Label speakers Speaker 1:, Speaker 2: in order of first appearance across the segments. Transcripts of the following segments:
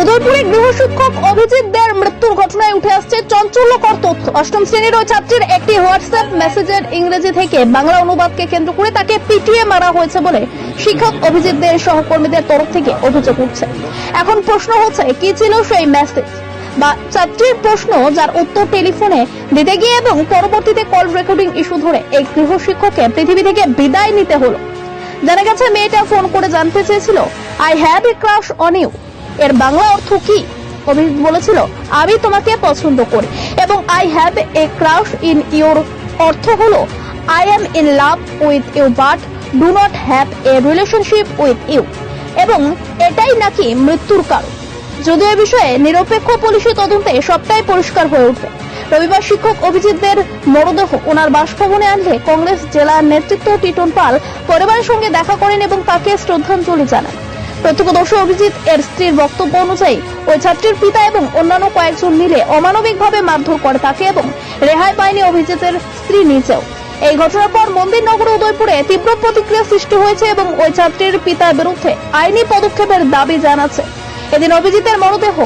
Speaker 1: উদয়পুরে গৃহশিক্ষক অভিজিৎ দের মৃত্যুর ঘটনায় উঠে আসছে চঞ্চল্যকর তথ্য। অষ্টম শ্রেণির ওই ছাত্রীর একটি হোয়াটসঅ্যাপ মেসেজের ইংরেজি থেকে বাংলা অনুবাদকে কেন্দ্র করে তাকে পিটিয়ে মারা হয়েছে বলে শিক্ষক অভিজিৎ দের সহকর্মীদের তরফ থেকে অভিযোগ উঠছে। এখন প্রশ্ন হচ্ছে, কি ছিল সেই মেসেজ বা ছাত্রীর প্রশ্ন যার উত্তর টেলিফোনে দিতে গিয়ে এবং পরবর্তীতে কল রেকর্ডিং ইস্যু ধরে এই গৃহশিক্ষককে পৃথিবী থেকে বিদায় নিতে হলো। জানা গেছে, মেয়েটা ফোন করে জানতে চেয়েছিল I have a crush on you এর বাংলা অর্থ কি? অভিজিৎ বলেছিল, আমি তোমাকে পছন্দ করি এবং I have a crush in your অর্থ হলো I am in love with you but do not have a relationship with you এবং এটাই নাকি মৃত্যুর কারণ। যদিও এ বিষয়ে নিরপেক্ষ পুলিশি তদন্তে সবটাই পরিষ্কার হয়ে উঠবে। রবিবার শিক্ষক অভিজিৎদের মরদেহ ওনার বাসভবনে আনলে কংগ্রেস জেলার নেতৃত্ব টিটন পাল পরিবারের সঙ্গে দেখা করেন এবং তাকে শ্রদ্ধাঞ্জলি জানান। প্রত্যক্ষদর্শী অভিজিৎ এর স্ত্রীর বক্তব্য অনুযায়ী, ওই ছাত্রীর পিতা এবং অন্যান্য কয়েকজন মিলে অমানবিকভাবে মারধর করে তাকে এবং রেহাই পায়নি অভিজিতের স্ত্রী নিজেও। এই ঘটনার পর উদয়পুরে তীব্র প্রতিক্রিয়া সৃষ্টি হয়েছে এবং ওই ছাত্রীর পিতার বিরুদ্ধে আইনি পদক্ষেপের দাবি জানাচ্ছে। এদিন অভিজিতের মরদেহ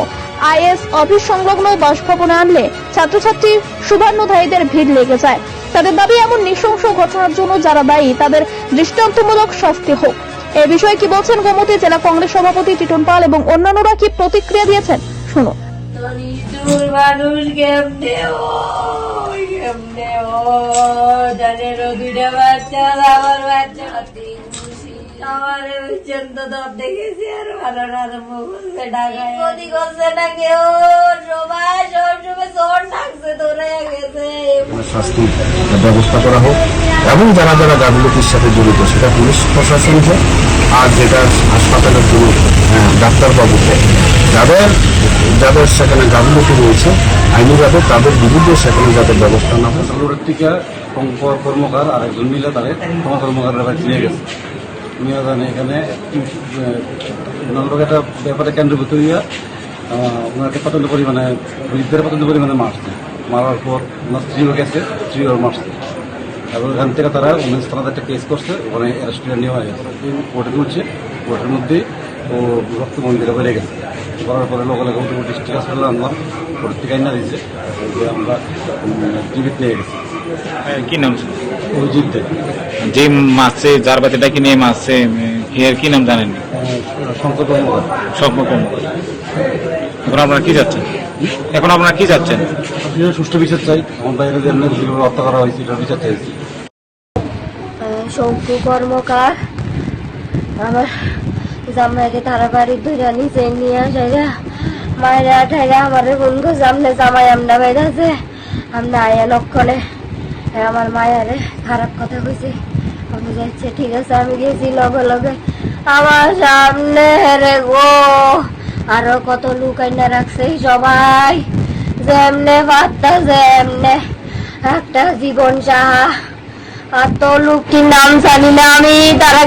Speaker 1: আইএস অফিস সংলগ্ন বাসভবনে আনলে ছাত্রছাত্রী শুভান্নধারীদের ভিড় লেগে যায়। তাদের দাবি এমন নৃশংস ঘটনার জন্য যারা দায়ী, তাদের দৃষ্টান্তমূলক শাস্তি হোক। এ বিষয়ে কি বলছেন গোমতী? জেলা কংগ্রেস সভাপতি টিটন পাল এবং অন্যান্যরা কি প্রতিক্রিয়া দিয়েছেন?
Speaker 2: নিষ্ঠুর মানুষ
Speaker 3: শাস্তির ব্যবস্থা করা হোক। এবং যারা যারা গাফিলতির সাথে জড়িত সেটা পুলিশ প্রশাসন হোক আর যেটা হাসপাতালের কোনো আহ, ডাক্তারবাবু হোক যাদের যাদের সেখানে গাফিলতি রয়েছে আইনিভাবে তাদের বিরুদ্ধে সেখানে যাতে ব্যবস্থা না হয়
Speaker 4: পরবর্তীকা কর্মকার আর একজন মিলে তারে ক্ষমা কর্মকার ব্যাপারে নিয়ে গেছে। নিয়ে জানে এখানে একটা ব্যাপারে কেন্দ্রভূত হইয়া ওনাকে প্রচণ্ড পরিমাণে বৃদ্ধের প্রচণ্ড পরিমাণে মারছে। মারার পর ওনার স্ত্রীও গেছে স্ত্রীও মারছে। এবং এখান থেকে তারা উনিশ থানাতে একটা কেস করছে ওখানে অ্যারেস্ট করে নেওয়া হয়েছে। কোর্টের মধ্যে কোর্টের মধ্যে ও রক্ত মন্দিরে বেড়ে গেছে। করার পরে লোক লোক ডিস্ট্রিক্ট হাসপাতালে আনলাম কোর্ট থেকে আইনা দিয়েছে যে আমরা জীবিত নিয়ে গেছি।
Speaker 5: কি নাম?
Speaker 4: ওই জিততে
Speaker 5: যে মারছে যার বাতিটা কি নিয়ে মারছে এর কি নাম জানেন
Speaker 4: সংকট কর্মকার।
Speaker 5: কম এখন আপনারা কি যাচ্ছেন? এখন আপনারা কি যাচ্ছেন
Speaker 4: সুষ্ঠু বিচার চাই। আমার বাইরে হত্যা করা হয়েছে এটার বিচার চাইছি।
Speaker 2: শঙ্কু কর্মকার আমার জামাইকে তাড়াতাড়ি ধরে নিচে নিয়ে আসা মায়েরা ঠাইরা আমার ফোন করছে আমনে জামাই আমনা বাইদাছে আমনা আয়া লক্ষণে। আমার মায়ারে খারাপ কথা কইছে। আমি যাচ্ছে ঠিক আছে আমি গেছি লগে লগে। আমার সামনে রে গো। আরও কত লুক আইনা রাখছে সবাই। যেমনে বার্তা যেমনে একটা জীবন চাহা আর তো লুকটির নাম জানি না আমি, তারা